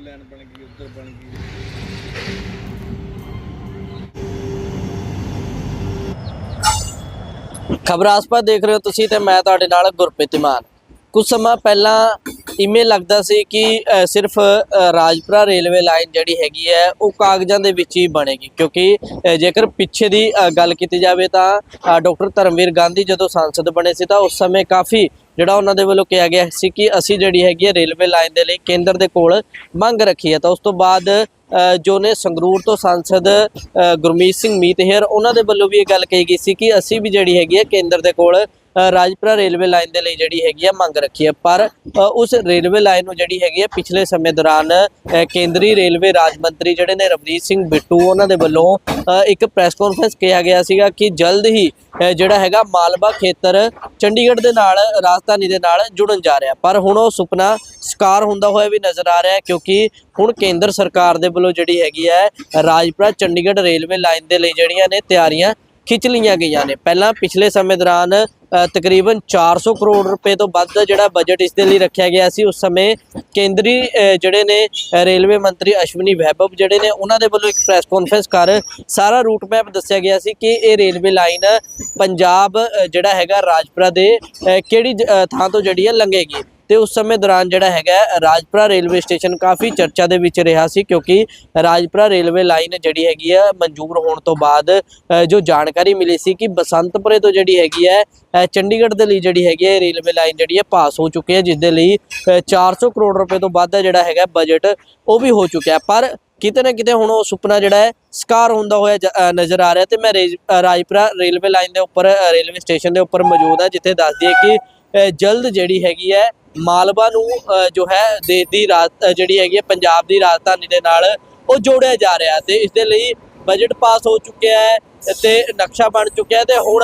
ਲੈਣ ਬਣ ਗਈ, ਉੱਧਰ ਬਣ ਗਈ। ਖਬਰ ਆਸਪਾ ਦੇਖ ਰਹੇ ਹੋ ਤੁਸੀਂ ਤੇ ਮੈਂ ਤੁਹਾਡੇ ਨਾਲ ਗੁਰਪ੍ਰੀਤ ਮਾਨ। ਕੁਝ ਸਮਾਂ ਪਹਿਲਾਂ ਇਵੇਂ ਲੱਗਦਾ ਸੀ ਕਿ ਸਿਰਫ ਰਾਜਪੁਰਾ ਰੇਲਵੇ ਲਾਈਨ ਜਿਹੜੀ ਹੈਗੀ ਹੈ, ਉਹ ਕਾਗਜ਼ਾਂ ਦੇ ਵਿੱਚ ਹੀ ਬਣੇਗੀ। ਕਿਉਂਕਿ ਜੇਕਰ ਪਿੱਛੇ ਦੀ ਗੱਲ ਕੀਤੀ ਜਾਵੇ ਤਾਂ ਡਾਕਟਰ ਧਰਮਵੀਰ ਗਾਂਧੀ ਜਦੋਂ ਸੰਸਦ ਬਣੇ ਸੀ ਤਾਂ ਉਸ ਸਮੇਂ ਕਾਫੀ ਜਿਹੜਾ ਉਹਨਾਂ ਦੇ ਵੱਲੋਂ ਕਿਹਾ ਗਿਆ ਸੀ ਕਿ ਅਸੀਂ ਜਿਹੜੀ ਹੈਗੀ ਹੈ ਰੇਲਵੇ ਲਾਈਨ ਦੇ ਲਈ ਕੇਂਦਰ ਦੇ ਕੋਲ ਮੰਗ ਰੱਖੀ ਹੈ। ਤਾਂ ਉਸ ਤੋਂ ਬਾਅਦ ਜੋ ਨੇ ਸੰਗਰੂਰ ਤੋਂ ਸੰਸਦ ਗੁਰਮੀਤ ਸਿੰਘ ਮੀਤਹਿਰ ਉਹਨਾਂ ਦੇ ਵੱਲੋਂ ਵੀ ਇਹ ਗੱਲ ਕਹੀ ਗਈ ਸੀ ਕਿ ਅਸੀਂ ਵੀ ਜਿਹੜੀ ਹੈਗੀ ਹੈ ਕੇਂਦਰ ਦੇ ਕੋਲ ਰਾਜਪੁਰਾ ਰੇਲਵੇ ਲਾਈਨ ਦੇ ਲਈ ਜਿਹੜੀ ਹੈਗੀ ਹੈ ਮੰਗ ਰੱਖੀ ਹੈ। ਪਰ ਉਸ ਰੇਲਵੇ ਲਾਈਨ ਨੂੰ ਜਿਹੜੀ ਹੈਗੀ ਹੈ ਪਿਛਲੇ ਸਮੇਂ ਦੌਰਾਨ ਕੇਂਦਰੀ ਰੇਲਵੇ ਰਾਜ ਮੰਤਰੀ ਜਿਹੜੇ ਨੇ ਰਵਨੀਤ ਸਿੰਘ ਬਿੱਟੂ, ਉਹਨਾਂ ਦੇ ਵੱਲੋਂ ਇੱਕ ਪ੍ਰੈਸ ਕਾਨਫਰੰਸ ਕਿਹਾ ਗਿਆ ਸੀਗਾ ਕਿ ਜਲਦ ਹੀ ਜਿਹੜਾ ਹੈਗਾ ਮਾਲਵਾ ਖੇਤਰ ਚੰਡੀਗੜ੍ਹ ਦੇ ਨਾਲ, ਰਾਜਧਾਨੀ ਦੇ ਨਾਲ ਜੁੜਨ ਜਾ ਰਿਹਾ। ਪਰ ਹੁਣ ਉਹ ਸੁਪਨਾ ਸਕਾਰ ਹੁੰਦਾ ਹੋਇਆ ਵੀ ਨਜ਼ਰ ਆ ਰਿਹਾ ਹੈ, ਕਿਉਂਕਿ ਹੁਣ ਕੇਂਦਰ ਸਰਕਾਰ ਦੇ ਵੱਲੋਂ ਜਿਹੜੀ ਹੈਗੀ ਹੈ, ਰਾਜਪੁਰਾ ਚੰਡੀਗੜ੍ਹ ਰੇਲਵੇ ਲਾਈਨ ਦੇ ਲਈ ਜਿਹੜੀਆਂ ਨੇ ਤਿਆਰੀਆਂ ਖਿੱਚ ਲਈਆਂ ਗਈਆਂ ਨੇ। ਪਹਿਲਾਂ ਪਿਛਲੇ ਸਮੇਂ ਦੌਰਾਨ ਤਕਰੀਬਨ 400 ਕਰੋੜ ਰੁਪਏ ਤੋਂ ਵੱਧ ਦਾ ਜਿਹੜਾ ਬਜਟ ਇਸ ਦੇ ਲਈ ਰੱਖਿਆ ਗਿਆ ਸੀ, ਉਸ ਸਮੇਂ ਕੇਂਦਰੀ ਜਿਹੜੇ ਨੇ ਰੇਲਵੇ ਮੰਤਰੀ ਅਸ਼ਵਨੀ ਵੈਭਵ ਜਿਹੜੇ ਨੇ, ਉਹਨਾਂ ਦੇ ਵੱਲੋਂ ਇੱਕ ਪ੍ਰੈਸ ਕਾਨਫਰੰਸ ਕਰ ਸਾਰਾ ਰੂਟ ਮੈਪ ਦੱਸਿਆ ਗਿਆ ਸੀ ਕਿ ਇਹ ਰੇਲਵੇ ਲਾਈਨ ਪੰਜਾਬ ਜਿਹੜਾ ਹੈਗਾ ਰਾਜਪੁਰਾ ਦੇ ਕਿਹੜੀ ਜ- ਥਾਂ ਤੋਂ ਜਿਹੜੀ ਹੈ ਲੰਘੇਗੀ। ਤੇ ਉਸ ਸਮੇਂ ਦੌਰਾਨ ਜਿਹੜਾ ਹੈਗਾ ਰਾਜਪੁਰਾ ਰੇਲਵੇ ਸਟੇਸ਼ਨ ਕਾਫੀ ਚਰਚਾ ਦੇ ਵਿੱਚ ਰਿਹਾ ਸੀ ਕਿਉਂਕਿ ਰਾਜਪੁਰਾ ਰੇਲਵੇ ਲਾਈਨ ਜਿਹੜੀ ਹੈਗੀ ਹੈ ਮਨਜ਼ੂਰ ਹੋਣ ਤੋਂ ਬਾਅਦ ਜੋ ਜਾਣਕਾਰੀ ਮਿਲੀ ਸੀ ਕਿ ਬਸੰਤਪੁਰੇ ਤੋਂ ਜਿਹੜੀ ਹੈਗੀ ਹੈ ਚੰਡੀਗੜ੍ਹ ਦੇ ਲਈ ਜਿਹੜੀ ਹੈਗੀ ਹੈ ਰੇਲਵੇ ਲਾਈਨ ਜਿਹੜੀ ਹੈ ਪਾਸ ਹੋ ਚੁੱਕੀ ਹੈ ਜਿਸ ਦੇ ਲਈ ਅ, 400 ਕਰੋੜ ਰੁਪਏ ਤੋਂ ਵੱਧ ਦਾ ਜਿਹੜਾ ਹੈਗਾ ਬਜਟ ਉਹ ਵੀ ਹੋ ਚੁੱਕਿਆ ਪਰ ਕਿਤੇ ਨਾ ਕਿਤੇ ਹੁਣ ਉਹ ਸੁਪਨਾ ਜਿਹੜਾ ਹੈ ਸਕਾਰ ਹੁੰਦਾ ਹੋਇਆ ਨਜ਼ਰ ਆ ਰਿਹਾ ਤੇ ਮੈਂ ਰੇਜ- ਰਾਜਪੁਰਾ ਰੇਲਵੇ ਲਾਈਨ ਦੇ ਉੱਪਰ ਰੇਲਵੇ ਸਟੇਸ਼ਨ ਦੇ ਉੱਪਰ ਮੌਜੂਦ ਹਾਂ ਜਿੱਥੇ ਦੱਸਦੀ ਹੈ ਕਿ ਜਲਦ ਜਿਹੜੀ ਹੈਗੀ ਹੈ ਮਾਲਵਾ ਨੂੰ ਜੋ ਹੈ ਦੇਸ਼ ਦੀ ਰਾਜ ਜਿਹੜੀ ਹੈਗੀ ਹੈ ਪੰਜਾਬ ਦੀ ਰਾਜਧਾਨੀ ਦੇ ਨਾਲ ਉਹ ਜੋੜਿਆ ਜਾ ਰਿਹਾ ਤੇ ਇਸ ਦੇ ਲਈ ਬਜਟ ਪਾਸ ਹੋ ਚੁੱਕਿਆ ਹੈ ਤੇ ਨਕਸ਼ਾ ਬਣ ਚੁੱਕਿਆ ਤੇ ਹੁਣ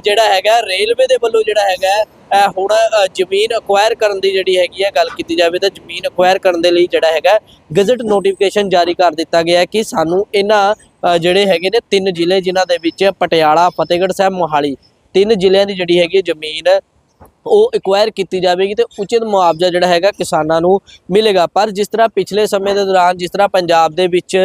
ਜਿਹੜਾ ਹੈਗਾ ਰੇਲਵੇ ਦੇ ਵੱਲੋਂ ਜਿਹੜਾ ਹੈਗਾ ਹੁਣ ਜ਼ਮੀਨ ਅਕਵਾਇਰ ਕਰਨ ਦੀ ਜਿਹੜੀ ਹੈਗੀ ਹੈ ਗੱਲ ਕੀਤੀ ਜਾਵੇ ਤਾਂ ਜ਼ਮੀਨ ਅਕਵਾਇਰ ਕਰਨ ਦੇ ਲਈ ਜਿਹੜਾ ਹੈਗਾ ਗਜ਼ਟ ਨੋਟੀਫਿਕੇਸ਼ਨ ਜਾਰੀ ਕਰ ਦਿੱਤਾ ਗਿਆ ਕਿ ਸਾਨੂੰ ਇਹਨਾਂ ਅ, ਜਿਹੜੇ ਹੈਗੇ ਨੇ ਤਿੰਨ ਜ਼ਿਲ੍ਹੇ ਜਿਨ੍ਹਾਂ ਦੇ ਵਿੱਚ ਪਟਿਆਲਾ ਫਤਿਹਗੜ੍ਹ ਸਾਹਿਬ ਮੋਹਾਲੀ ਤਿੰਨ ਜ਼ਿਲ੍ਹਿਆਂ ਦੀ ਜਿਹੜੀ ਹੈਗੀ ਹੈ ਜ਼ਮੀਨ ਉਹ ਐਕਵਾਇਰ ਕੀਤੀ ਜਾਵੇਗੀ ਤੇ ਉਚਿਤ ਮੁਆਵਜ਼ਾ ਜਿਹੜਾ ਹੈਗਾ ਕਿਸਾਨਾਂ ਨੂੰ ਮਿਲੇਗਾ। ਪਰ ਜਿਸ ਤਰ੍ਹਾਂ ਪਿਛਲੇ ਸਮੇਂ ਦੇ ਦੌਰਾਨ ਜਿਸ ਤਰ੍ਹਾਂ ਪੰਜਾਬ ਦੇ ਵਿੱਚ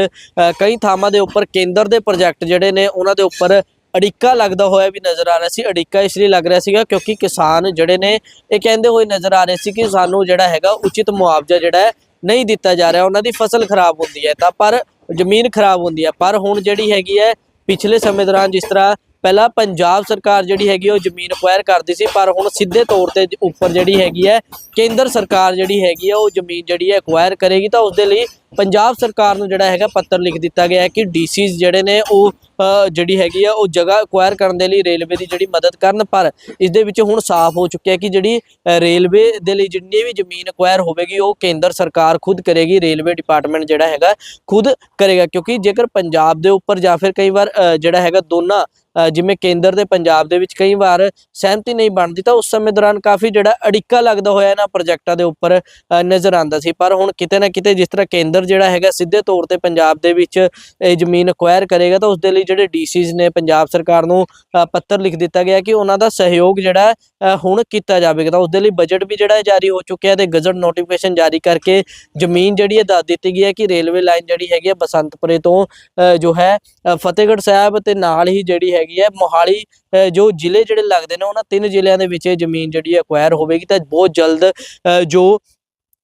ਕਈ ਥਾਵਾਂ ਦੇ ਉੱਪਰ ਕੇਂਦਰ ਦੇ ਪ੍ਰੋਜੈਕਟ ਜਿਹੜੇ ਨੇ, ਉਹਨਾਂ ਦੇ ਉੱਪਰ ਅੜਿੱਕਾ ਲੱਗਦਾ ਹੋਇਆ ਵੀ ਨਜ਼ਰ ਆ ਰਿਹਾ ਸੀ। ਅੜਿੱਕਾ ਇਸ ਲਈ ਲੱਗ ਰਿਹਾ ਸੀਗਾ ਕਿਉਂਕਿ ਕਿਸਾਨ ਜਿਹੜੇ ਨੇ, ਇਹ ਕਹਿੰਦੇ ਹੋਏ ਨਜ਼ਰ ਆ ਰਹੇ ਸੀ ਕਿ ਸਾਨੂੰ ਜਿਹੜਾ ਹੈਗਾ ਉਚਿਤ ਮੁਆਵਜ਼ਾ ਜਿਹੜਾ ਨਹੀਂ ਦਿੱਤਾ ਜਾ ਰਿਹਾ। ਉਹਨਾਂ ਦੀ ਫਸਲ ਖਰਾਬ ਹੁੰਦੀ ਹੈ ਤਾਂ ਪਰ ਜ਼ਮੀਨ ਖਰਾਬ ਹੁੰਦੀ ਹੈ। ਪਰ ਹੁਣ ਜਿਹੜੀ ਹੈਗੀ ਹੈ, ਪਿਛਲੇ ਸਮੇਂ ਦੌਰਾਨ ਜਿਸ ਤਰ੍ਹਾਂ ਪਹਿਲਾਂ ਪੰਜਾਬ ਸਰਕਾਰ ਜਿਹੜੀ ਹੈਗੀ ਹੈ ਉਹ ਜ਼ਮੀਨ ਅਕਵਾਇਰ ਕਰਦੀ ਸੀ, ਪਰ ਹੁਣ ਸਿੱਧੇ ਤੌਰ ਤੇ ਉੱਪਰ ਜਿਹੜੀ ਹੈਗੀ ਹੈ ਕੇਂਦਰ ਸਰਕਾਰ ਜਿਹੜੀ ਹੈਗੀ ਹੈ ਉਹ ਜ਼ਮੀਨ ਜਿਹੜੀ ਹੈ ਅਕਵਾਇਰ ਕਰੇਗੀ ਤਾਂ ਉਸ ਦੇ ਲਈ ਪੰਜਾਬ ਸਰਕਾਰ ਨੂੰ ਜਿਹੜਾ ਹੈਗਾ ਪੱਤਰ ਲਿਖ ਦਿੱਤਾ ਗਿਆ ਹੈ ਕਿ ਡੀਸੀਜ਼ ਜਿਹੜੇ ਨੇ ਉਹ ਜਿਹੜੀ ਹੈਗੀ ਆ, ਉਹ ਜਗ੍ਹਾ ਅਕਵਾਇਰ ਕਰਨ ਦੇ ਲਈ ਰੇਲਵੇ ਦੀ ਜਿਹੜੀ ਮਦਦ ਕਰਨ, ਪਰ ਇਸ ਦੇ ਵਿੱਚ ਹੁਣ ਸਾਫ਼ ਹੋ ਚੁੱਕਿਆ ਕਿ ਜਿਹੜੀ ਰੇਲਵੇ ਦੇ ਲਈ ਜਿੰਨੀ ਵੀ ਜ਼ਮੀਨ ਅਕਵਾਇਰ ਹੋਵੇਗੀ, ਉਹ ਕੇਂਦਰ ਸਰਕਾਰ ਖੁਦ ਕਰੇਗੀ, ਰੇਲਵੇ ਡਿਪਾਰਟਮੈਂਟ ਜਿਹੜਾ ਹੈਗਾ ਖੁਦ ਕਰੇਗਾ, ਕਿਉਂਕਿ ਜੇਕਰ ਪੰਜਾਬ ਦੇ ਉੱਪਰ ਜਾਂ ਫਿਰ ਕਈ ਵਾਰ ਜਿਹੜਾ ਹੈਗਾ ਦੋਨਾਂ ਜਿਵੇਂ ਕੇਂਦਰ ਦੇ ਪੰਜਾਬ ਦੇ ਵਿੱਚ ਕਈ ਵਾਰ ਸਹਿਮਤੀ ਨਹੀਂ ਬਣਦੀ, ਤਾਂ ਉਸ ਸਮੇਂ ਦੌਰਾਨ ਕਾਫੀ ਜਿਹੜਾ ਅੜਿੱਕਾ ਲੱਗਦਾ ਹੋਇਆ ਇਹਨਾਂ ਪ੍ਰੋਜੈਕਟਾਂ ਦੇ ਉੱਪਰ ਨਜ਼ਰ ਆਉਂਦਾ ਸੀ। ਪਰ ਹੁਣ ਕਿਤੇ ਨਾ ਕਿਤੇ ਜਿਸ ਤਰ੍ਹਾਂ ਕੇਂਦਰ ਜਿਹੜਾ ਹੈਗਾ ਸਿੱਧੇ ਤੌਰ ਤੇ ਪੰਜਾਬ ਦੇ ਵਿੱਚ ਇਹ ਜ਼ਮੀਨ ਅਕਵਾਇਰ ਕਰੇਗਾ, ਤਾਂ ਉਸ ਦੇ ਲਈ ਜਿਹੜੇ ਡੀਸੀਜ਼ ਨੇ ਪੰਜਾਬ ਸਰਕਾਰ ਨੂੰ ਪੱਤਰ ਲਿਖ ਦਿੱਤਾ ਗਿਆ ਕਿ ਉਹਨਾਂ ਦਾ ਸਹਿਯੋਗ ਜਿਹੜਾ ਹੁਣ ਕੀਤਾ ਜਾਵੇਗਾ। ਤਾਂ ਉਸ ਦੇ ਲਈ ਬਜਟ ਵੀ ਜਿਹੜਾ ਜਾਰੀ ਹੋ ਚੁੱਕਿਆ ਤੇ ਗਜ਼ਟ ਨੋਟੀਫਿਕੇਸ਼ਨ ਜਾਰੀ ਕਰਕੇ ਜ਼ਮੀਨ ਜਿਹੜੀ ਹੈ ਦੱਸ ਦਿੱਤੀ ਗਈ ਹੈ ਕਿ ਰੇਲਵੇ ਲਾਈਨ ਜਿਹੜੀ ਹੈਗੀ ਹੈ ਬਸੰਤਪੁਰੇ ਤੋਂ ਜੋ ਹੈ ਫਤਿਹਗੜ੍ਹ ਸਾਹਿਬ ਤੇ ਨਾਲ ਹੀ ਜਿਹੜੀ ਹੈ ਹੈਗੀ ਹੈ। ਮੋਹਾਲੀ ਜੋ ਜ਼ਿਲ੍ਹੇ ਜਿਹੜੇ ਲੱਗਦੇ ਨੇ ਉਹਨਾਂ ਤਿੰਨ ਜ਼ਿਲ੍ਹਿਆਂ ਦੇ ਵਿੱਚ ਇਹ ਜ਼ਮੀਨ ਜਿਹੜੀ ਅਕਵਾਇਰ ਹੋਵੇਗੀ। ਤਾਂ ਬਹੁਤ ਜਲਦ ਅ, ਜੋ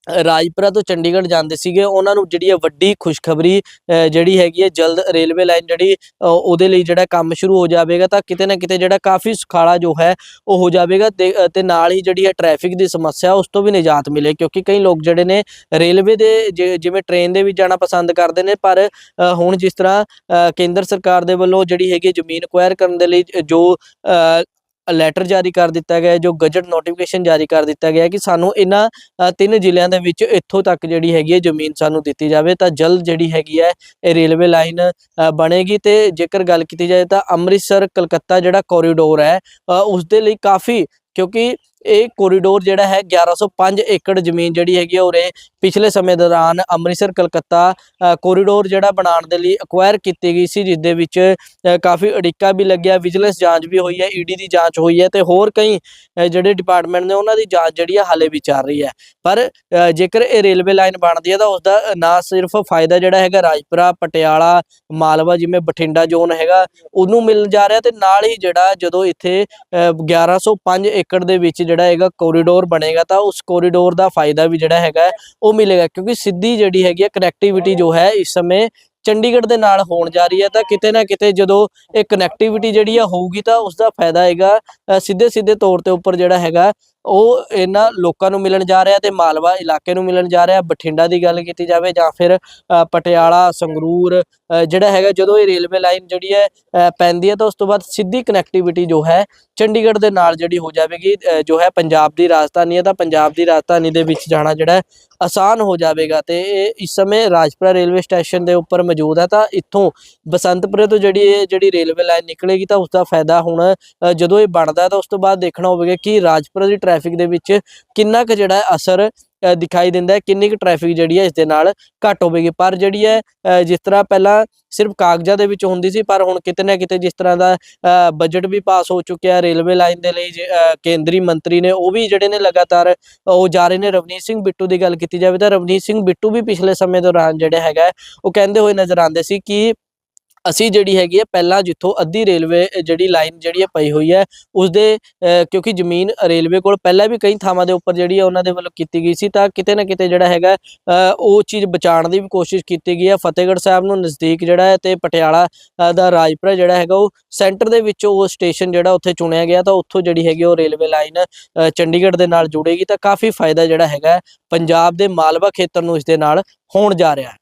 ਰਾਜਪੁਰਾ ਤੋਂ ਚੰਡੀਗੜ੍ਹ ਜਾਂਦੇ ਸੀਗੇ ਉਹਨਾਂ ਨੂੰ ਜਿਹੜੀ ਹੈ ਵੱਡੀ ਖੁਸ਼ਖਬਰੀ ਅ, ਜਿਹੜੀ ਹੈਗੀ ਹੈ ਜਲਦ ਰੇਲਵੇ ਲਾਈਨ ਜਿਹੜੀ ਉਹਦੇ ਲਈ ਜਿਹੜਾ ਕੰਮ ਸ਼ੁਰੂ ਹੋ ਜਾਵੇਗਾ ਤਾਂ ਕਿਤੇ ਨਾ ਕਿਤੇ ਜਿਹੜਾ ਕਾਫੀ ਸੁਖਾਲਾ ਜੋ ਹੈ ਉਹ ਹੋ ਜਾਵੇਗਾ ਤੇ ਨਾਲ ਹੀ ਜਿਹੜੀ ਹੈ ਟ੍ਰੈਫਿਕ ਦੀ ਸਮੱਸਿਆ ਉਸ ਤੋਂ ਵੀ ਨਿਜਾਤ ਮਿਲੇ ਕਿਉਂਕਿ ਕਈ ਲੋਕ ਜਿਹੜੇ ਨੇ ਰੇਲਵੇ ਦੇ ਜਿ- ਜਿਵੇਂ ਟ੍ਰੇਨ ਦੇ ਵਿੱਚ ਜਾਣਾ ਪਸੰਦ ਕਰਦੇ ਨੇ ਪਰ ਹੁਣ ਜਿਸ ਤਰ੍ਹਾਂ ਕੇਂਦਰ ਸਰਕਾਰ ਦੇ ਵੱਲੋਂ ਜਿਹੜੀ ਹੈਗੀ ਜ਼ਮੀਨ ਅਕਵਾਇਰ ਕਰਨ ਦੇ ਲਈ ਜੋ ਅ, ਲੈਟਰ ਜਾਰੀ ਕਰ ਦਿੱਤਾ ਗਿਆ ਜੋ ਗਜਟ ਨੋਟੀਫਿਕੇਸ਼ਨ ਜਾਰੀ ਕਰ ਦਿੱਤਾ ਗਿਆ ਕਿ ਸਾਨੂੰ ਇਹਨਾਂ ਤਿੰਨ ਜ਼ਿਲ੍ਹਿਆਂ ਦੇ ਵਿੱਚ ਇੱਥੋਂ ਤੱਕ ਜਿਹੜੀ ਹੈਗੀ ਹੈ ਜ਼ਮੀਨ ਸਾਨੂੰ ਦਿੱਤੀ ਜਾਵੇ। ਤਾਂ ਜਲਦ ਜਿਹੜੀ ਹੈਗੀ ਹੈ ਇਹ ਰੇਲਵੇ ਲਾਈਨ ਬਣੇਗੀ ਤੇ ਜੇਕਰ ਗੱਲ ਕੀਤੀ ਜਾਏ ਤਾਂ ਅੰਮ੍ਰਿਤਸਰ ਕਲਕੱਤਾ ਜਿਹੜਾ ਕੋਰੀਡੋਰ ਹੈ ਅ, ਉਸ ਦੇ ਲਈ ਕਾਫੀ ਕਿਉਂਕਿ ਇਹ ਕੋਰੀਡੋਰ ਜਿਹੜਾ ਹੈ 1105 ਏਕੜ ਜ਼ਮੀਨ ਜਿਹੜੀ ਹੈਗੀ ਆ ਉਰੇ ਪਿਛਲੇ ਸਮੇਂ ਦੌਰਾਨ ਅੰਮ੍ਰਿਤਸਰ ਕਲਕੱਤਾ ਕੋਰੀਡੋਰ ਜਿਹੜਾ ਬਣਾਉਣ ਦੇ ਲਈ ਅਕਵਾਇਰ ਕੀਤੀ ਗਈ ਸੀ ਜਿਸ ਦੇ ਵਿੱਚ ਕਾਫੀ ਅੜਿੱਕਾ ਵੀ ਲੱਗਿਆ ਵਿਜੀਲੈਂਸ ਜਾਂਚ ਵੀ ਹੋਈ ਹੈ ਈਡੀ ਦੀ ਜਾਂਚ ਹੋਈ ਹੈ ਤੇ ਹੋਰ ਕਈ ਜਿਹੜੇ ਡਿਪਾਰਟਮੈਂਟ ਨੇ ਉਹਨਾਂ ਦੀ ਜਾਂਚ ਜਿਹੜੀ ਹੈ ਹਾਲੇ ਵੀ ਚੱਲ ਰਹੀ ਹੈ। ਪਰ ਜੇਕਰ ਇਹ ਰੇਲਵੇ ਲਾਈਨ ਬਣਦੀ ਹੈ ਤਾਂ ਉਸ ਦਾ ਨਾ ਸਿਰਫ ਫਾਇਦਾ ਜਿਹੜਾ ਹੈਗਾ ਰਾਜਪੁਰਾ ਪਟਿਆਲਾ ਮਾਲਵਾ ਜਿਵੇਂ ਬਠਿੰਡਾ ਜ਼ੋਨ ਹੈਗਾ ਉਹਨੂੰ ਮਿਲ ਜਾ ਰਿਹਾ ਤੇ ਨਾਲ ਹੀ ਜਿਹੜਾ ਜਦੋਂ ਇੱਥੇ ਅ, 1105 ਏਕੜ ਦੇ ਵਿੱਚ ਜਿਹੜਾ ਹੈਗਾ ਕੋਰੀਡੋਰ ਬਣੇਗਾ ਤਾਂ ਉਸ ਕੋਰੀਡੋਰ ਦਾ ਫਾਇਦਾ ਵੀ ਜਿਹੜਾ ਹੈਗਾ ਉਹ ਮਿਲੇਗਾ, ਕਿਉਂਕਿ ਸਿੱਧੀ ਜਿਹੜੀ ਹੈਗੀ ਹੈ ਕਨੈਕਟੀਵਿਟੀ ਜੋ ਹੈ ਇਸ ਸਮੇਂ ਚੰਡੀਗੜ੍ਹ ਦੇ ਨਾਲ ਹੋਣ ਜਾ ਰਹੀ ਹੈ, ਤਾਂ ਕਿਤੇ ਨਾ ਕਿਤੇ ਜਦੋਂ ਇਹ ਕਨੈਕਟੀਵਿਟੀ ਜਿਹੜੀ ਆ ਹੋਊਗੀ ਤਾਂ ਉਸ ਦਾ ਫਾਇਦਾ ਹੈਗਾ ਸਿੱਧੇ ਸਿੱਧੇ ਤੌਰ ਤੇ ਉੱਪਰ ਜਿਹੜਾ ਹੈਗਾ ਉਹ ਇਹਨਾਂ ਲੋਕਾਂ ਨੂੰ ਮਿਲਣ ਜਾ ਰਿਹਾ ਤੇ ਮਾਲਵਾ ਇਲਾਕੇ ਨੂੰ ਮਿਲਣ ਜਾ ਰਿਹਾ, ਬਠਿੰਡਾ ਦੀ ਗੱਲ ਕੀਤੀ ਜਾਵੇ ਜਾਂ ਫਿਰ ਪਟਿਆਲਾ, ਸੰਗਰੂਰ ਜਿਹੜਾ ਹੈਗਾ ਜਦੋਂ ਇਹ ਰੇਲਵੇ ਲਾਈਨ ਜਿਹੜੀ ਹੈ ਪੈਂਦੀ ਹੈ ਤਾਂ ਉਸ ਤੋਂ ਬਾਅਦ ਸਿੱਧੀ ਕਨੈਕਟੀਵਿਟੀ ਜੋ ਹੈ, ਚੰਡੀਗੜ੍ਹ ਦੇ ਨਾਲ ਜਿਹੜੀ ਹੋ ਜਾਵੇਗੀ ਜੋ ਹੈ ਪੰਜਾਬ ਦੀ ਰਾਜਧਾਨੀ ਹੈ ਤਾਂ ਪੰਜਾਬ ਦੀ ਰਾਜਧਾਨੀ ਦੇ ਵਿੱਚ ਜਾਣਾ ਜਿਹੜਾ ਆਸਾਨ ਹੋ ਜਾਵੇਗਾ ਤੇ ਇਹ ਇਸ ਸਮੇਂ ਰਾਜਪੁਰਾ ਰੇਲਵੇ ਸਟੇਸ਼ਨ ਦੇ ਉੱਪਰ ਮੌਜੂਦ ਹੈ, ਤਾਂ ਇੱਥੋਂ ਬਸੰਤਪੁਰੇ ਤੋਂ ਜਿਹੜੀ ਇਹ ਜਿਹੜੀ ਰੇਲਵੇ ਲਾਈਨ ਨਿਕਲੇਗੀ, ਤਾਂ ਉਸ ਦਾ ਫਾਇਦਾ ਹੁਣ ਜਦੋਂ ਇਹ ਬਣਦਾ ਤਾਂ ਉਸ ਤੋਂ ਬਾਅਦ ਦੇਖਣਾ ਹੋਵੇਗਾ ਕਿ ਰਾਜਪੁਰਾ ਦੀ ਟ੍ਰੈਫਿਕ ਦੇ ਵਿੱਚ ਕਿੰਨਾ ਕੁ ਜਿਹੜਾ ਅਸਰ ਦਿਖਾਈ ਦਿੰਦਾ ਹੈ ਕਿੰਨੀ ਕੁ ਟ੍ਰੈਫਿਕ ਜਿਹੜੀ ਹੈ ਇਸ ਦੇ ਨਾਲ ਘੱਟ ਹੋਵੇਗੀ। ਪਰ ਜਿਹੜੀ ਹੈ ਜਿਸ ਤਰ੍ਹਾਂ ਪਹਿਲਾਂ ਸਿਰਫ ਕਾਗਜ਼ਾਂ ਦੇ ਵਿੱਚ ਹੁੰਦੀ ਸੀ, ਪਰ ਹੁਣ ਕਿਤੇ ਨਾ ਕਿਤੇ ਜਿਸ ਤਰ੍ਹਾਂ ਦਾ ਬਜਟ ਵੀ ਪਾਸ ਹੋ ਚੁੱਕਿਆ ਰੇਲਵੇ ਲਾਈਨ ਦੇ ਲਈ ਕੇਂਦਰੀ ਮੰਤਰੀ ਨੇ, ਉਹ ਵੀ ਜਿਹੜੇ ਨੇ ਲਗਾਤਾਰ ਉਹ ਜਾ ਰਹੇ ਨੇ। ਰਵਨੀਤ ਸਿੰਘ ਬਿੱਟੂ ਦੀ ਗੱਲ ਕੀਤੀ ਜਾਵੇ ਤਾਂ ਰਵਨੀਤ ਸਿੰਘ ਬਿੱਟੂ ਵੀ ਪਿਛਲੇ ਸਮੇਂ ਦੌਰਾਨ ਜਿਹੜਾ ਹੈਗਾ ਉਹ ਕਹਿੰਦੇ ਹੋਏ ਨਜ਼ਰ ਆਉਂਦੇ ਸੀ ਕਿ ਅਸੀਂ ਜਿਹੜੀ ਹੈਗੀ ਹੈ ਪਹਿਲਾਂ ਜਿੱਥੋਂ ਅੱਧੀ ਰੇਲਵੇ ਜਿਹੜੀ ਲਾਈਨ ਜਿਹੜੀ ਹੈ ਪਈ ਹੋਈ ਹੈ ਉਸ ਦੇ ਕਿਉਂਕਿ ਜ਼ਮੀਨ ਰੇਲਵੇ ਕੋਲ ਪਹਿਲਾਂ ਵੀ ਕਈ ਥਾਵਾਂ ਦੇ ਉੱਪਰ ਜਿਹੜੀ ਹੈ ਉਹਨਾਂ ਦੇ ਵੱਲੋਂ ਕੀਤੀ ਗਈ ਸੀ, ਤਾਂ ਕਿਤੇ ਨਾ ਕਿਤੇ ਜਿਹੜਾ ਹੈਗਾ ਉਹ ਚੀਜ਼ ਬਚਾਉਣ ਦੀ ਵੀ ਕੋਸ਼ਿਸ਼ ਕੀਤੀ ਗਈ ਹੈ ਫਤਿਹਗੜ੍ਹ ਸਾਹਿਬ ਨੂੰ ਨਜ਼ਦੀਕ ਜਿਹੜਾ ਹੈ ਤੇ ਪਟਿਆਲਾ ਦਾ ਰਾਜਪੁਰਾ ਜਿਹੜਾ ਹੈਗਾ, ਉਹ ਸੈਂਟਰ ਦੇ ਵਿੱਚੋਂ ਉਹ ਸਟੇਸ਼ਨ ਜਿਹੜਾ ਉੱਥੇ ਚੁਣਿਆ ਗਿਆ, ਤਾਂ ਉੱਥੋਂ ਜਿਹੜੀ ਹੈਗੀ ਉਹ ਰੇਲਵੇ ਲਾਈਨ ਚੰਡੀਗੜ੍ਹ ਦੇ ਨਾਲ ਜੁੜੇਗੀ, ਤਾਂ ਕਾਫੀ ਫਾਇਦਾ ਜਿਹੜਾ ਹੈਗਾ, ਪੰਜਾਬ ਦੇ ਮਾਲਵਾ ਖੇਤਰ ਨੂੰ ਇਸ ਦੇ ਨਾਲ ਹੋਣ ਜਾ ਰਿਹਾ ਹੈ।